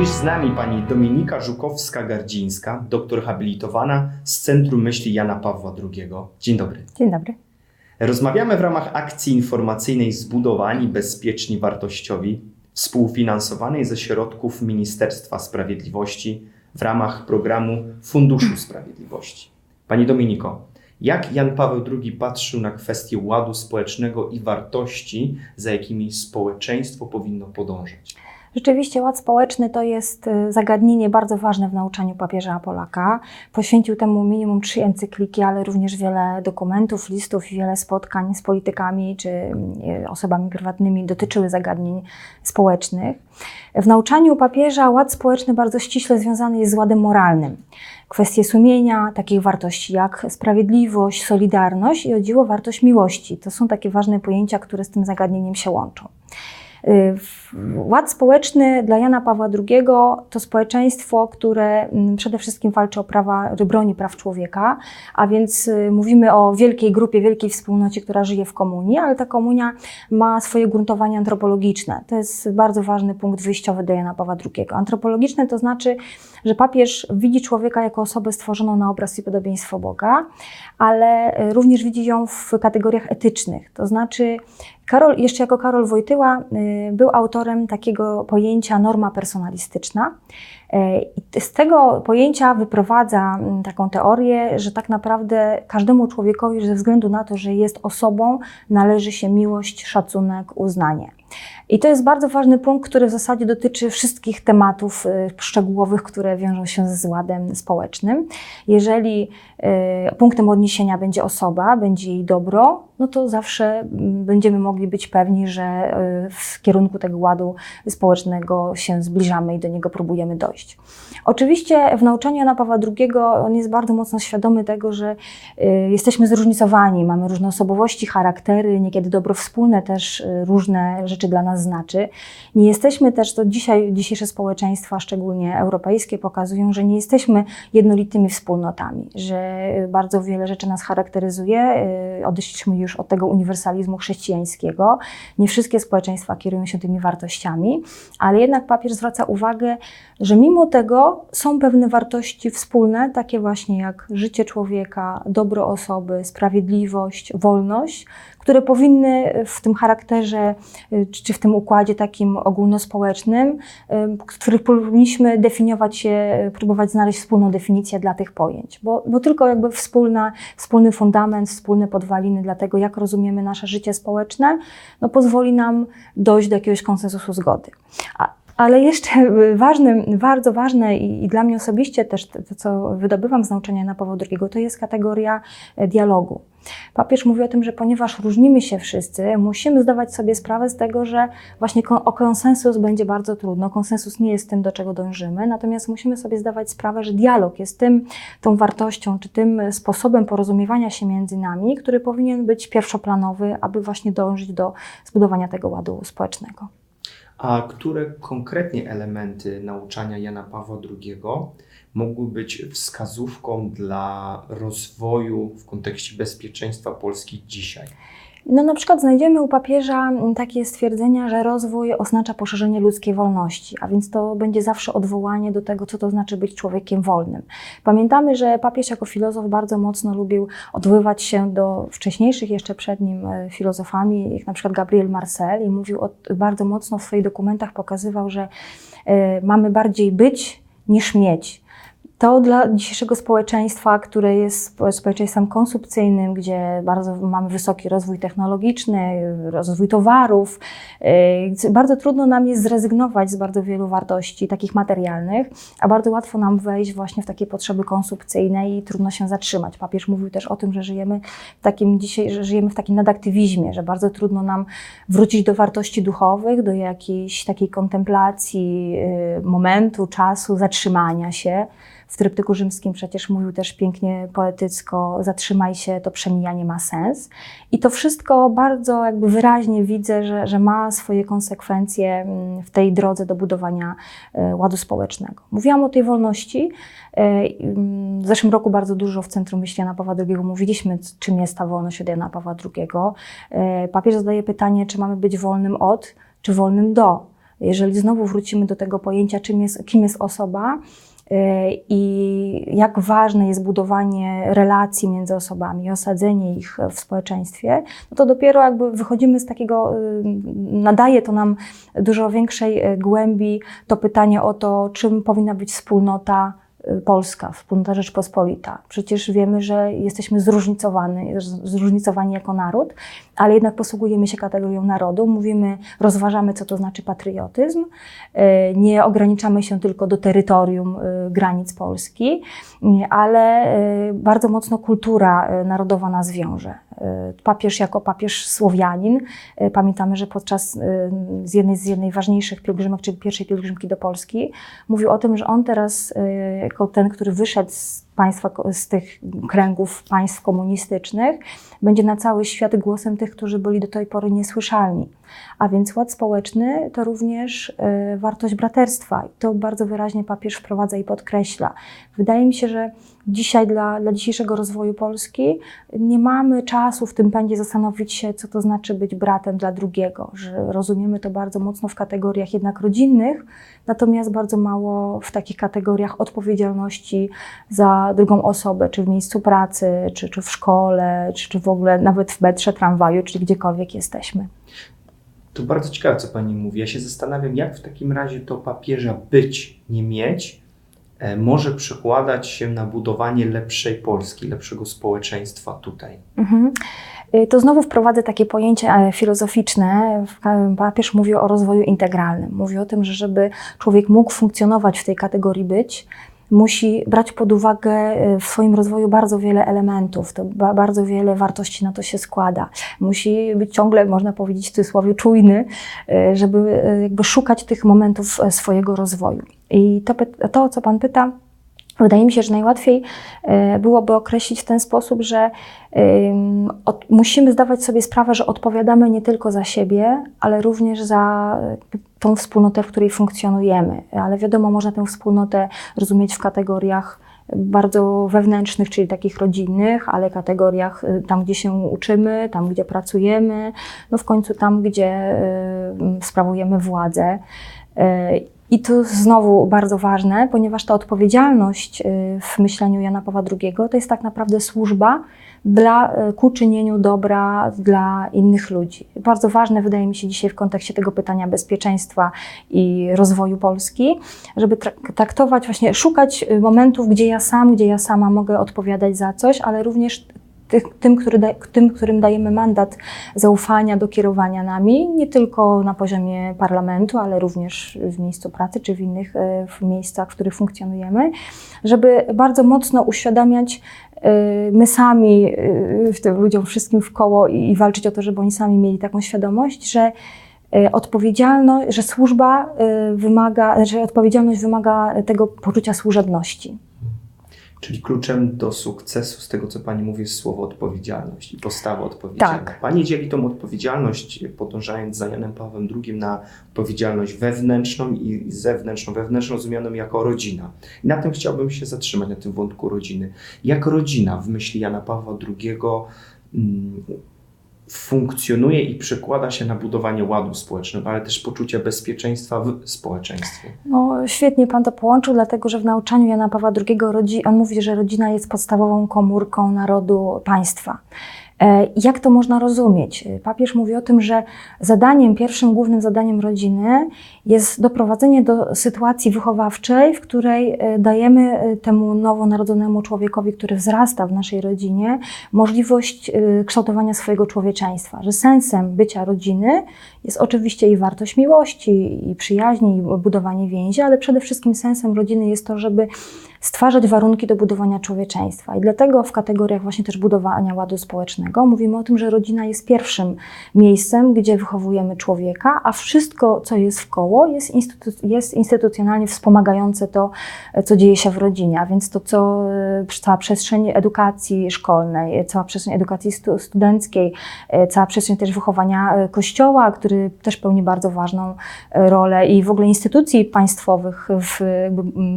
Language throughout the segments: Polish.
Dziś z nami pani Dominika Żukowska-Gardzińska, doktor habilitowana z Centrum Myśli Jana Pawła II. Dzień dobry. Dzień dobry. Rozmawiamy w ramach akcji informacyjnej Zbudowani Bezpieczni Wartościowi, współfinansowanej ze środków Ministerstwa Sprawiedliwości w ramach programu Funduszu Sprawiedliwości. Pani Dominiko, jak Jan Paweł II patrzył na kwestię ładu społecznego i wartości, za jakimi społeczeństwo powinno podążać? Rzeczywiście ład społeczny to jest y, zagadnienie bardzo ważne w nauczaniu papieża Polaka. Poświęcił temu minimum trzy encykliki, ale również wiele dokumentów, listów i wiele spotkań z politykami czy y, osobami prywatnymi dotyczyły zagadnień społecznych. W nauczaniu papieża ład społeczny bardzo ściśle związany jest z ładem moralnym. Kwestie sumienia, takich wartości jak sprawiedliwość, solidarność i o dziwo wartość miłości. To są takie ważne pojęcia, które z tym zagadnieniem się łączą. Y, ład społeczny dla Jana Pawła II to społeczeństwo, które mm, przede wszystkim walczy o prawa, broni praw człowieka, a więc y, mówimy o wielkiej grupie, wielkiej wspólnocie, która żyje w komunii, ale ta komunia ma swoje gruntowanie antropologiczne. To jest bardzo ważny punkt wyjściowy dla Jana Pawła II. Antropologiczne to znaczy, że papież widzi człowieka jako osobę stworzoną na obraz i podobieństwo Boga, ale y, również widzi ją w kategoriach etycznych. To znaczy, Karol, jeszcze jako Karol Wojtyła, y, był autorem takiego pojęcia norma personalistyczna. I z tego pojęcia wyprowadza taką teorię, że tak naprawdę każdemu człowiekowi, ze względu na to, że jest osobą, należy się miłość, szacunek, uznanie. I to jest bardzo ważny punkt, który w zasadzie dotyczy wszystkich tematów y, szczegółowych, które wiążą się z ładem społecznym. Jeżeli punktem odniesienia będzie osoba, będzie jej dobro, no to zawsze mm, będziemy mogli być pewni, że y, w kierunku tego ładu społecznego się zbliżamy i do niego próbujemy dojść. Oczywiście w nauczaniu Jana Pawła II on jest bardzo mocno świadomy tego, że y, jesteśmy zróżnicowani, mamy różne osobowości, charaktery, niekiedy dobro wspólne też y, różne rzeczy dla nas znaczy. Nie jesteśmy też, to dzisiaj dzisiejsze społeczeństwa, szczególnie europejskie, pokazują, że nie jesteśmy jednolitymi wspólnotami, że bardzo wiele rzeczy nas charakteryzuje. Odeszliśmy już już od tego uniwersalizmu chrześcijańskiego. Nie wszystkie społeczeństwa kierują się tymi wartościami, ale jednak papież zwraca uwagę, że mimo tego są pewne wartości wspólne, takie właśnie jak życie człowieka, dobro osoby, sprawiedliwość, wolność, które powinny w tym charakterze, y, czy w tym układzie takim ogólnospołecznym, y, w których powinniśmy definiować się, y, próbować znaleźć wspólną definicję dla tych pojęć, bo, bo tylko jakby wspólna, wspólny fundament, wspólne podwaliny dla tego, jak rozumiemy nasze życie społeczne, no pozwoli nam dojść do jakiegoś konsensusu zgody. A, ale jeszcze ważnym, bardzo ważne i, i, dla mnie osobiście też to, co wydobywam z nauczania na Pawła II, to jest kategoria e, dialogu. Papież mówi o tym, że ponieważ różnimy się wszyscy, musimy zdawać sobie sprawę z tego, że właśnie o konsensus będzie bardzo trudno. Konsensus nie jest tym, do czego dążymy, natomiast musimy sobie zdawać sprawę, że dialog jest tym, tą wartością, czy tym sposobem porozumiewania się między nami, który powinien być pierwszoplanowy, aby właśnie dążyć do zbudowania tego ładu społecznego. A które konkretnie elementy nauczania Jana Pawła II mogły być wskazówką dla rozwoju w kontekście bezpieczeństwa Polski dzisiaj? No na przykład znajdziemy u papieża takie stwierdzenia, że rozwój oznacza poszerzenie ludzkiej wolności, a więc to będzie zawsze odwołanie do tego, co to znaczy być człowiekiem wolnym. Pamiętamy, że papież jako filozof bardzo mocno lubił odwoływać się do wcześniejszych jeszcze przed nim e, filozofami, jak na przykład Gabriel Marcel i mówił bardzo mocno w swoich dokumentach pokazywał, że y, mamy bardziej być niż mieć. To dla dzisiejszego społeczeństwa, które jest społeczeństwem konsumpcyjnym, gdzie bardzo mamy wysoki rozwój technologiczny, rozwój towarów, y, bardzo trudno nam jest zrezygnować z bardzo wielu wartości takich materialnych, a bardzo łatwo nam wejść właśnie w takie potrzeby konsumpcyjne i trudno się zatrzymać. Papież mówił też o tym, że żyjemy w takim dzisiaj, że żyjemy w takim nadaktywizmie, że bardzo trudno nam wrócić do wartości duchowych, do jakiejś takiej kontemplacji y, momentu, czasu, zatrzymania się. W tryptyku rzymskim przecież mówił też pięknie, poetycko, zatrzymaj się, to przemijanie ma sens. I to wszystko bardzo jakby wyraźnie widzę, że, że ma swoje konsekwencje mm, w tej drodze do budowania e, ładu społecznego. Mówiłam o tej wolności. E, mm, w zeszłym roku bardzo dużo w Centrum Myśli Jana Pawła II mówiliśmy, czym jest ta wolność od Jana Pawła II. E, papież zadaje pytanie, czy mamy być wolnym od, czy wolnym do Jeżeli znowu wrócimy do tego pojęcia, czym jest, kim jest osoba, i jak ważne jest budowanie relacji między osobami, osadzenie ich w społeczeństwie, no to dopiero jakby wychodzimy z takiego, nadaje to nam dużo większej głębi to pytanie o to, czym powinna być wspólnota Polska, wspólnota Rzeczpospolita. Przecież wiemy, że jesteśmy zróżnicowani, zróżnicowani jako naród, ale jednak posługujemy się kategorią narodu. Mówimy, rozważamy, co to znaczy patriotyzm. E, nie ograniczamy się tylko do terytorium e, granic Polski, ale bardzo mocno kultura narodowa nas wiąże. Papież jako papież Słowianin, pamiętamy, że podczas z jednej z jednej ważniejszych pielgrzymek, czyli pierwszej pielgrzymki do Polski, mówił o tym, że on teraz jako ten, który wyszedł z państwa, z tych kręgów państw komunistycznych, będzie na cały świat głosem tych, którzy byli do tej pory niesłyszalni. A więc ład społeczny to również y, wartość braterstwa. I to bardzo wyraźnie papież wprowadza i podkreśla. Wydaje mi się, że dzisiaj dla, dla dzisiejszego rozwoju Polski nie mamy czasu w tym pędzie zastanowić się, co to znaczy być bratem dla drugiego, że rozumiemy to bardzo mocno w kategoriach jednak rodzinnych, natomiast bardzo mało w takich kategoriach odpowiedzialności za drugą osobę, czy w miejscu pracy, czy, czy w szkole, czy, czy w ogóle nawet w metrze, tramwaju, czy gdziekolwiek jesteśmy. To bardzo ciekawe, co Pani mówi. Ja się zastanawiam, jak w takim razie to papieża być, nie mieć, e, może przekładać się na budowanie lepszej Polski, lepszego społeczeństwa tutaj. Mhm. Y, to znowu wprowadzę takie pojęcie e, filozoficzne. Papież mówi o rozwoju integralnym. Mówi o tym, że żeby człowiek mógł funkcjonować w tej kategorii być, musi brać pod uwagę e, w swoim rozwoju bardzo wiele elementów, to bardzo wiele wartości na to się składa. Musi być ciągle, można powiedzieć w cudzysłowie, czujny, e, żeby e, jakby szukać tych momentów swojego rozwoju. I to, to co Pan pyta, Wydaje mi się, że najłatwiej byłoby określić w ten sposób, że musimy zdawać sobie sprawę, że odpowiadamy nie tylko za siebie, ale również za tą wspólnotę, w której funkcjonujemy. Ale wiadomo, można tę wspólnotę rozumieć w kategoriach bardzo wewnętrznych, czyli takich rodzinnych, ale kategoriach tam, gdzie się uczymy, tam, gdzie pracujemy, no w końcu tam, gdzie sprawujemy władzę. Y, I to znowu bardzo ważne, ponieważ ta odpowiedzialność w myśleniu Jana Pawła II to jest tak naprawdę służba, dla, e, ku czynieniu dobra dla innych ludzi. Bardzo ważne wydaje mi się dzisiaj w kontekście tego pytania bezpieczeństwa i rozwoju Polski, żeby traktować, właśnie szukać e, momentów, gdzie ja sam, gdzie ja sama mogę odpowiadać za coś, ale również tym, który da, tym, którym dajemy mandat zaufania do kierowania nami, nie tylko na poziomie parlamentu, ale również w miejscu pracy czy w innych e, w miejscach, w których funkcjonujemy, żeby bardzo mocno uświadamiać Y, my sami, tym ludziom wszystkim w koło i, walczyć o to, żeby oni sami mieli taką świadomość, że odpowiedzialność, że służba wymaga, że odpowiedzialność wymaga tego poczucia służebności. Czyli kluczem do sukcesu, z tego co Pani mówi, jest słowo odpowiedzialność i postawa odpowiedzialna. Tak. Pani dzieli tą odpowiedzialność, podążając za Janem Pawłem II, na odpowiedzialność wewnętrzną i zewnętrzną. Wewnętrzną rozumianą jako rodzina. I na tym chciałbym się zatrzymać, na tym wątku rodziny. Jak rodzina w myśli Jana Pawła II funkcjonuje i przekłada się na budowanie ładu społecznego, ale też poczucia bezpieczeństwa w społeczeństwie. No, świetnie Pan to połączył, dlatego że w nauczaniu Jana Pawła II on mówi, że rodzina jest podstawową komórką narodu państwa. E, jak to można rozumieć? Papież mówi o tym, że zadaniem, pierwszym głównym zadaniem rodziny jest doprowadzenie do sytuacji wychowawczej, w której e, dajemy e, temu nowonarodzonemu człowiekowi, który wzrasta w naszej rodzinie, możliwość kształtowania swojego człowieczeństwa. Że sensem bycia rodziny jest oczywiście i wartość miłości, i przyjaźni, i budowanie więzi, ale przede wszystkim sensem rodziny jest to, żeby stwarzać warunki do budowania człowieczeństwa. I dlatego w kategoriach właśnie też budowania ładu społecznego mówimy o tym, że rodzina jest pierwszym miejscem, gdzie wychowujemy człowieka, a wszystko, co jest w koło, jest, instytu jest instytucjonalnie wspomagające to, co dzieje się w rodzinie. A więc to, co e, cała przestrzeń edukacji szkolnej, cała przestrzeń edukacji stu studenckiej, e, cała przestrzeń też wychowania e, kościoła, który też pełni bardzo ważną rolę i w ogóle instytucji państwowych w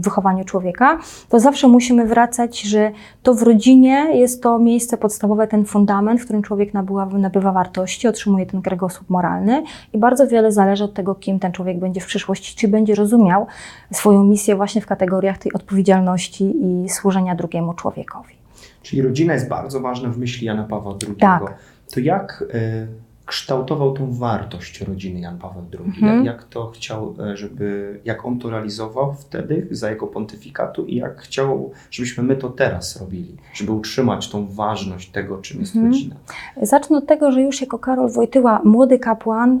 wychowaniu człowieka, to zawsze musimy wracać, że to w rodzinie jest to miejsce podstawowe, ten fundament, w którym człowiek nabywa, nabywa wartości, otrzymuje ten kręgosłup moralny i bardzo wiele zależy od tego, kim ten człowiek będzie w przyszłości, czy będzie rozumiał swoją misję właśnie w kategoriach tej odpowiedzialności i służenia drugiemu człowiekowi. Czyli rodzina jest bardzo ważna w myśli Jana Pawła II. Tak. To jak y, kształtował tą wartość rodziny Jan Paweł II? Mhm. Jak, jak to chciał, e, żeby, jak on to realizował wtedy za jego pontyfikatu i jak chciał, żebyśmy my to teraz robili, żeby utrzymać tą ważność tego, czym jest Mhm. rodzina. Zacznę od tego, że już jako Karol Wojtyła, młody kapłan, y,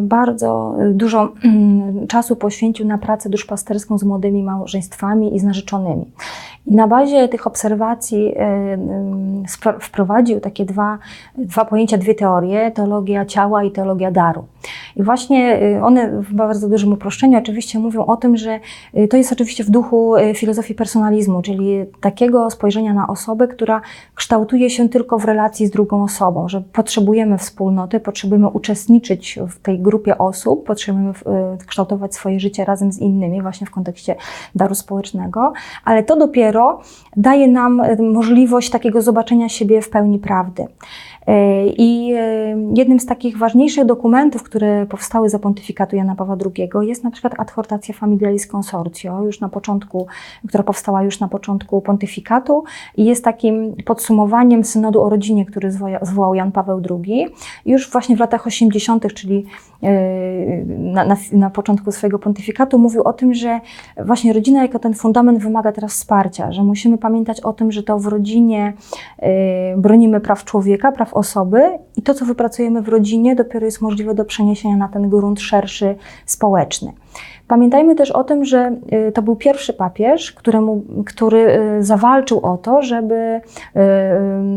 bardzo y, dużo mm, czasu poświęcił na pracę duszpasterską z młodymi małżeństwami i z narzeczonymi. I na bazie tych obserwacji wprowadził takie dwa, dwa pojęcia, dwie teorie, teologia ciała i teologia daru. I właśnie y, one w bardzo dużym uproszczeniu oczywiście mówią o tym, że y, to jest oczywiście w duchu y, filozofii personalizmu, czyli takiego spojrzenia na osobę, która kształtuje się tylko w relacji z drugą osobą, że potrzebujemy wspólnoty, potrzebujemy uczestniczyć w tej grupie osób, potrzebujemy kształtować swoje życie razem z innymi, właśnie w kontekście daru społecznego, ale to dopiero daje nam możliwość takiego zobaczenia siebie w pełni prawdy. E, I e, jednym z takich ważniejszych dokumentów, które powstały za pontyfikatu Jana Pawła II jest na przykład Adhortacja Familiaris Consortio, już na początku, która powstała już na początku pontyfikatu i jest takim podsumowaniem synodu o rodzinie, który zwołał Jan Paweł II. Już właśnie w latach 80., czyli e, na, na, na początku swojego pontyfikatu, mówił o tym, że właśnie rodzina jako ten fundament wymaga teraz wsparcia, że musimy pamiętać o tym, że to w rodzinie bronimy praw człowieka, praw osoby i to, co wypracujemy w rodzinie, dopiero jest możliwe do przeniesienia na ten grunt szerszy, społeczny. Pamiętajmy też o tym, że y, to był pierwszy papież, któremu, który y, zawalczył o to, żeby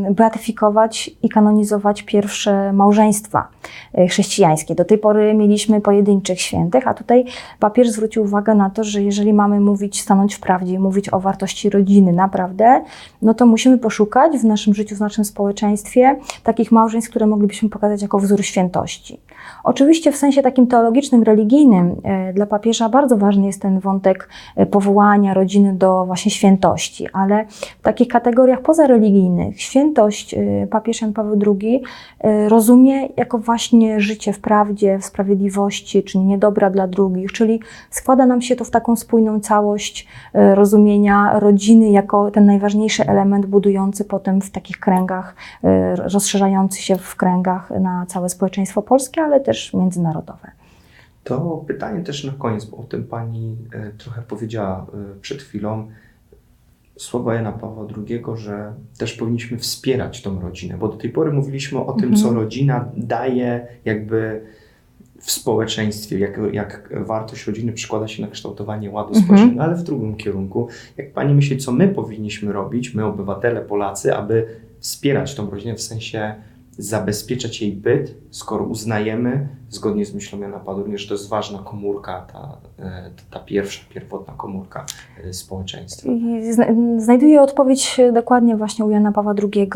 y, beatyfikować i kanonizować pierwsze małżeństwa chrześcijańskie. Do tej pory mieliśmy pojedynczych świętych, a tutaj papież zwrócił uwagę na to, że jeżeli mamy mówić, stanąć w prawdzie mówić o wartości rodziny naprawdę, no to musimy poszukać w naszym życiu, w naszym społeczeństwie takich małżeństw, które moglibyśmy pokazać jako wzór świętości. Oczywiście w sensie takim teologicznym, religijnym e, dla papieża bardzo ważny jest ten wątek e, powołania rodziny do właśnie świętości, ale w takich kategoriach pozareligijnych świętość e, papież Jan Paweł II rozumie jako właśnie życie w prawdzie, w sprawiedliwości, czynienie dobra dla drugich, czyli składa nam się to w taką spójną całość rozumienia rodziny jako ten najważniejszy element budujący potem w takich kręgach, rozszerzający się w kręgach na całe społeczeństwo polskie, ale też międzynarodowe. To pytanie też na koniec, bo o tym Pani e, trochę powiedziała e, przed chwilą. Słowa Jana Pawła II, że też powinniśmy wspierać tą rodzinę, bo do tej pory mówiliśmy o tym, Mhm. co rodzina daje jakby w społeczeństwie, jak, jak wartość rodziny przekłada się na kształtowanie ładu Mhm. społecznego, ale w drugim kierunku. Jak Pani myśli, co my powinniśmy robić, my obywatele, Polacy, aby wspierać tą rodzinę, w sensie zabezpieczać jej byt, skoro uznajemy, zgodnie z myślą Jana II, że to jest ważna komórka, ta, e, ta pierwsza, pierwotna komórka e, społeczeństwa. Znajduję odpowiedź dokładnie właśnie u Jana Pawła II.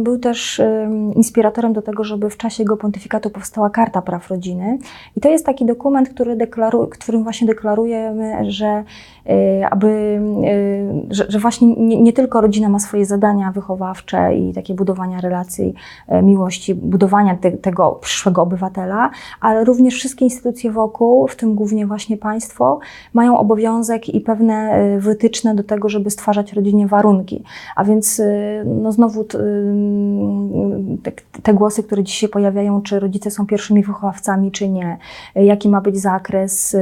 Był też em, inspiratorem do tego, żeby w czasie jego pontyfikatu powstała Karta Praw Rodziny. I to jest taki dokument, który deklaru- którym właśnie deklarujemy, że, e, aby, e, że, że właśnie nie, nie tylko rodzina ma swoje zadania wychowawcze i takie budowania relacji e, miłości, budowania te, tego przyszłego obywatela, ale również wszystkie instytucje wokół, w tym głównie właśnie państwo, mają obowiązek i pewne y, wytyczne do tego, żeby stwarzać rodzinie warunki. A więc y, no znowu y, te, głosy, które dziś się pojawiają, czy rodzice są pierwszymi wychowawcami, czy nie, jaki ma być zakres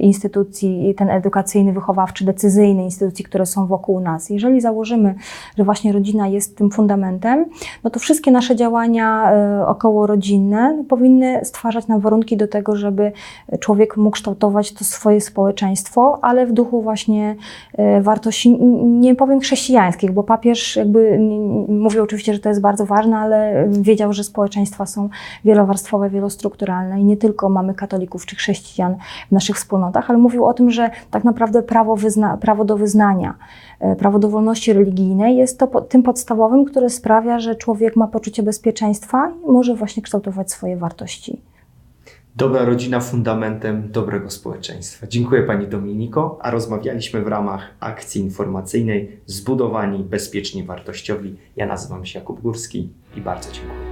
instytucji, ten edukacyjny, wychowawczy, decyzyjny, instytucji, które są wokół nas. Jeżeli założymy, że właśnie rodzina jest tym fundamentem, no to wszystkie nasze działania okołorodzinne powinny stwarzać nam warunki do tego, żeby człowiek mógł kształtować to swoje społeczeństwo, ale w duchu właśnie e, wartości, nie powiem chrześcijańskich, bo papież jakby mówił oczywiście, że to jest bardzo ważne, ale wiedział, że społeczeństwa są wielowarstwowe, wielostrukturalne i nie tylko mamy katolików czy chrześcijan w naszych wspólnotach, ale mówił o tym, że tak naprawdę prawo, wyzna, prawo do wyznania, e, prawo do wolności religijnej jest to tym podstawowym, które sprawia, że człowiek ma poczucie bezpieczeństwa i może właśnie kształtować swoje wartości. Dobra rodzina fundamentem dobrego społeczeństwa. Dziękuję Pani Dominiko, a rozmawialiśmy w ramach akcji informacyjnej Zbudowani Bezpieczni Wartościowi. Ja nazywam się Jakub Górski i bardzo dziękuję.